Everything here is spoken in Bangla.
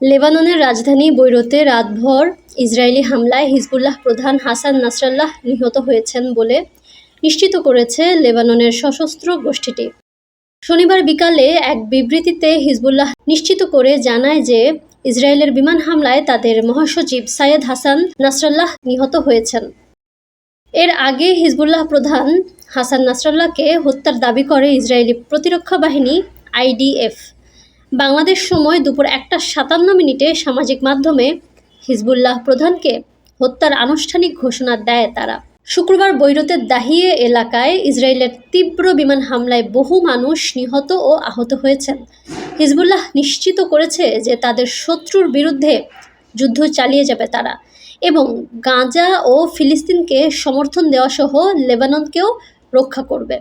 লেবাননের রাজধানী বৈরুতে রাতভর ইসরায়েলি হামলায় হিজবুল্লাহ প্রধান হাসান নাসরাল্লাহ নিহত হয়েছেন বলে নিশ্চিত করেছে লেবাননের সশস্ত্র গোষ্ঠীটি। শনিবার বিকালে এক বিবৃতিতে হিজবুল্লাহ নিশ্চিত করে জানায় যে ইসরায়েলের বিমান হামলায় তাদের মহাসচিব সাইয়েদ হাসান নাসরাল্লাহ নিহত হয়েছেন। এর আগে হিজবুল্লাহ প্রধান হাসান নাসরাল্লাহকে হত্যার দাবি করে ইসরায়েলি প্রতিরক্ষা বাহিনী আইডিএফ। বাংলাদেশ সময় দুপুর একটা সাতান্ন মিনিটে সামাজিক মাধ্যমে হিজবুল্লাহ প্রধানকে হত্যার আনুষ্ঠানিক ঘোষণা দেয় তারা। শুক্রবার বৈরতের দাহিয়ে এলাকায় ইসরায়েলের তীব্র বিমান হামলায় বহু মানুষ নিহত ও আহত হয়েছেন। হিজবুল্লাহ নিশ্চিত করেছে যে তাদের শত্রুর বিরুদ্ধে যুদ্ধ চালিয়ে যাবে তারা এবং গাজা ও ফিলিস্তিনকে সমর্থন দেওয়া সহ লেবাননকেও রক্ষা করবে।